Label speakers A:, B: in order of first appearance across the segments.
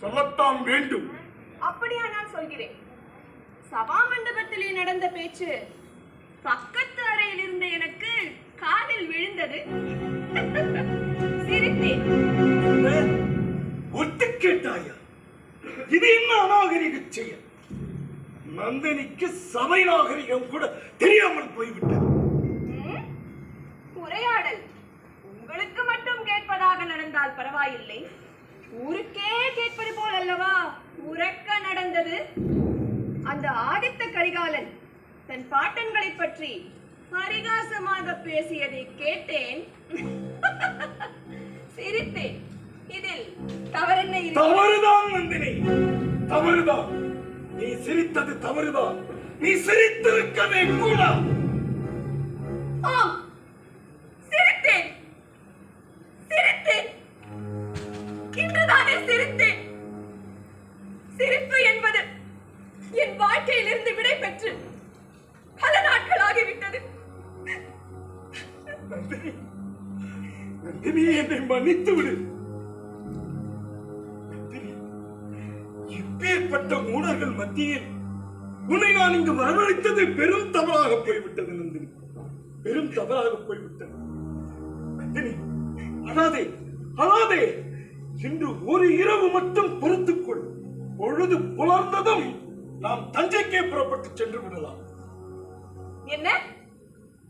A: சொல்லத்தான் வேண்டும்
B: அப்படியானால் சொல்கிறேன். சபா மண்டபத்திலே நடந்த பேச்சு பக்கத்து அறையில் இருந்த எனக்கு காதில் விழுந்தது. சிரித்தேன்?
A: ஒட்டு கேட்டாயா? இது என்ன அநாகரிக செயல்? நந்தினிக்கு சபை நாகரிகம் கூட தெரியாமல் போய்விட்டது?
B: உரையாடல். உங்களுக்கு மட்டும் கேட்பதாக நடந்தால் பரவாயில்லை. ஊருக்கே கேட்பது போல் அல்லவா? உறக்க நடந்தது. அந்த ஆதித்த கரிகாலன் தன் பாட்டன்களை பற்றி பரிகாசமாக பேசியதை கேட்டேன். சிரித்தேன். இதில் தவறென்ன
A: தவறுதான் நந்தினி. தவறுதான். நீ சிரித்தது தவறுதான். நீ சிரித்திருக்கவே கூடாது.
B: இன்றுதானே சிரித்தேன் சிரிப்பு என்பது என் வாழ்க்கையிலிருந்து விடை பெற்று பல நாட்கள் ஆகிவிட்டது
A: நந்தினி என்னை மன்னித்து விடு. நந்தினி, இப்பேற்பட்ட மூடர்கள் மத்தியில் உன்னை நான் இங்கு வரவழைத்தது பெரும் தவறாக போய்விட்டது நந்தினி. பெரும் தவறாக போய்விட்டது. நந்தினி அழாதே அழாதே இன்று ஒரு இரவு மட்டும் பொறுத்துக்கொள். பொழுது புலர்ந்ததும் நாம் தஞ்சைக்கே புறப்பட்டு சென்று விடலாம்.
B: என்ன?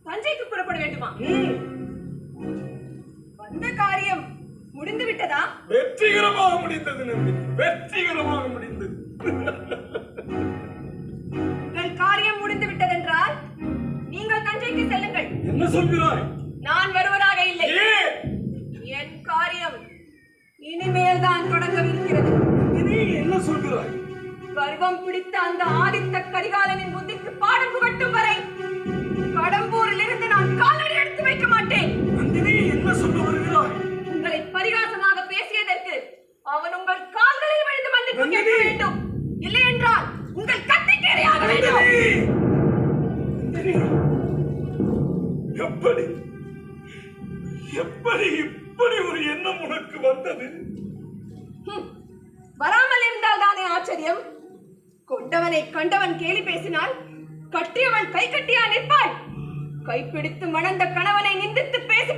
B: தஞ்சைக்கு புறப்பட வேண்டுமா? வந்த காரியம் முடிந்து விட்டதா?
A: வெற்றிகரமாக முடிந்தது நந்தினி வெற்றிகரமாக முடிந்தது
B: உங்கள் காரியம் முடிந்து விட்டதென்றால் நீங்கள் தஞ்சைக்கு செல்லுங்கள்.
A: என்ன சொல்கிறாய்?
B: இனிமேல் தான் தொடங்கவிருக்கிறது.
A: நீ என்ன சொல்கிறாய்?
B: கர்வம் பிடித்த அந்த ஆதித்த கரிகாலனின் புத்திக்கு பாடம் புகட்டும் வரை கடம்பூரில் இருந்து நான் காலடி எடுத்து வைக்க மாட்டேன்.
A: நந்தினி என்ன சொல்ல வருகிறாய்?
B: உங்களை பரிகாசமாக பேசியதற்கு அவன் உங்கள் கால்களில் விழுந்து மன்னிப்பு கேட்க! வேண்டும். இல்லை என்றால் உங்கள் கத்திக்கேறையாக வேண்டும்
A: நந்தினி! நந்தினி! எப்படி? எப்படி இப்படி ஒரு எண்ணம் உனக்கு வந்தது?
B: வராமல் இருந்தால் தானே ஆச்சரியம்? கொண்டவனை கண்டவன் கேலி பேசினால் கட்டியவன் கை கட்டியா நிற்பாய்? கைப்பிடித்து மணந்த கணவனை நிந்தித்து
A: பேச